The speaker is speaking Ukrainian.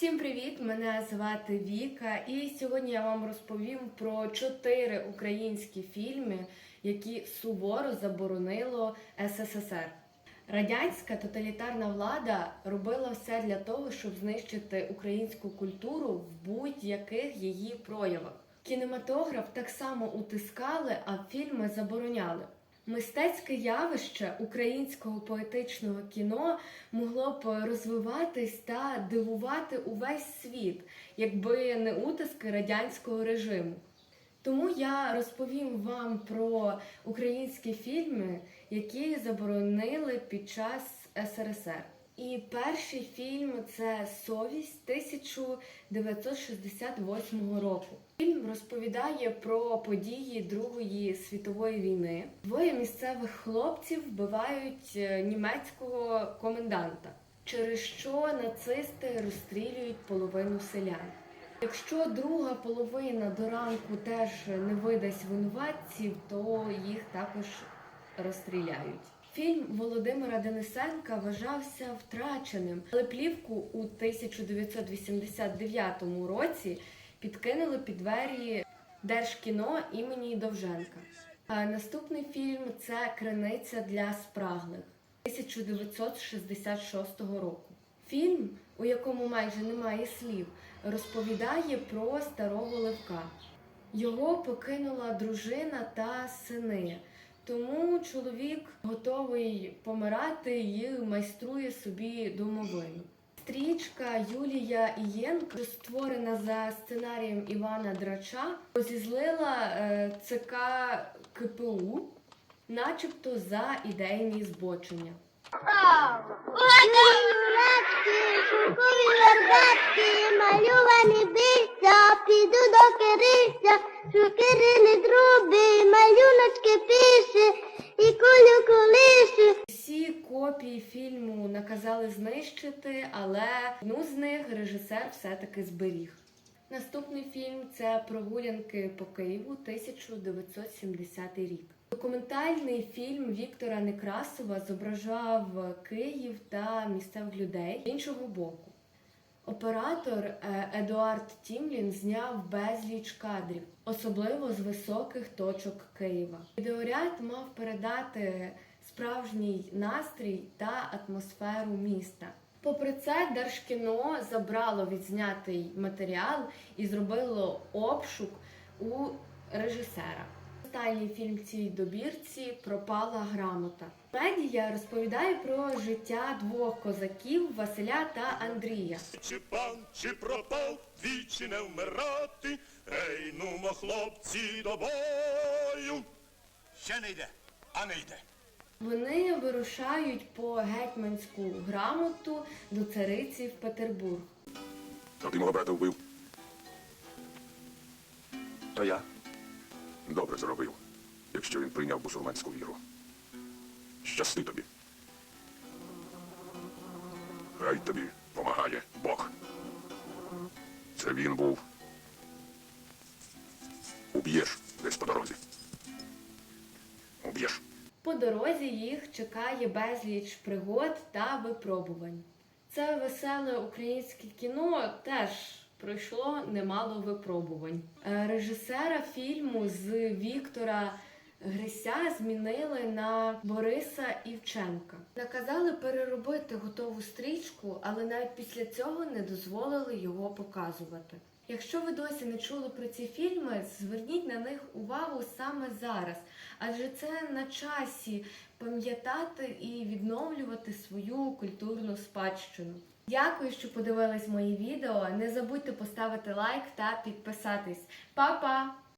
Всім привіт! Мене звати Віка, і сьогодні я вам розповім про чотири українські фільми, які суворо заборонило СССР. Радянська тоталітарна влада робила все для того, щоб знищити українську культуру в будь-яких її проявах. Кінематограф так само утискали, а фільми забороняли. Мистецьке явище українського поетичного кіно могло б розвиватись та дивувати увесь світ, якби не утиски радянського режиму. Тому я розповім вам про українські фільми, які заборонили під час СРСР. І перший фільм це Совість 1968 року. Фільм розповідає про події Другої світової війни. Двоє місцевих хлопців вбивають е, німецького коменданта, через що нацисти розстрілюють половину селян. Якщо друга половина до ранку теж не видасть винуватців, то їх також розстріляють. Фільм Володимира Денисенка вважався втраченим, але плівку у 1989 році підкинули під двері Держкіно імені Довженка. А наступний фільм це Криниця для спраглих 1966 року. Фільм, у якому майже немає слів, розповідає про старого Левка. Його покинула дружина та сини. Тому чоловік готовий помирати і майструє собі домовину. Стрічка Юлія Ієнко, створена за сценарієм Івана Драча, розізлила е, ЦК КПУ, начебто за ідейні збочення. Малювані бійця, піду до кириця, шукирини труби, копії фільму наказали знищити, але одну з них режисер все-таки зберіг. Наступний фільм це Прогулянки по Києву 1970 рік. Документальний фільм Віктора Некрасова зображав Київ та місцевих людей з іншого боку. Оператор е, Едуард Тімлін зняв безліч кадрів, особливо з високих точок Києва. Відеоряд мав передати справжній настрій та атмосферу міста. Попри це, Держкіно забрало відзнятий матеріал і зробило обшук у режисера. Останній фільм цій добірці пропала грамота. Медія розповідає про життя двох козаків Василя та Андрія. Чи пан, чи пропав, двічі не вмирати, ей, нумо, хлопці, до бою. Ще не йде, а не йде. Вони вирушають по гетьманську грамоту до цариці в Петербург. Ти мого брата вбив. То я. Добре зробив, якщо він прийняв мусульманську віру. Щасти тобі. Хай тобі помагає Бог. Це він був. Уб'єш десь по дорозі. Уб'єш. По дорозі їх чекає безліч пригод та випробувань. Це веселе українське кіно теж пройшло немало випробувань. Е, Режисера фільму з Віктора Грися змінили на Бориса Івченка. Наказали переробити готову стрічку, але навіть після цього не дозволили його показувати. Якщо ви досі не чули про ці фільми, зверніть на них увагу саме зараз, адже це на часі пам'ятати і відновлювати свою культурну спадщину. Дякую, що подивились мої відео. Не забудьте поставити лайк та підписатись. Па-па!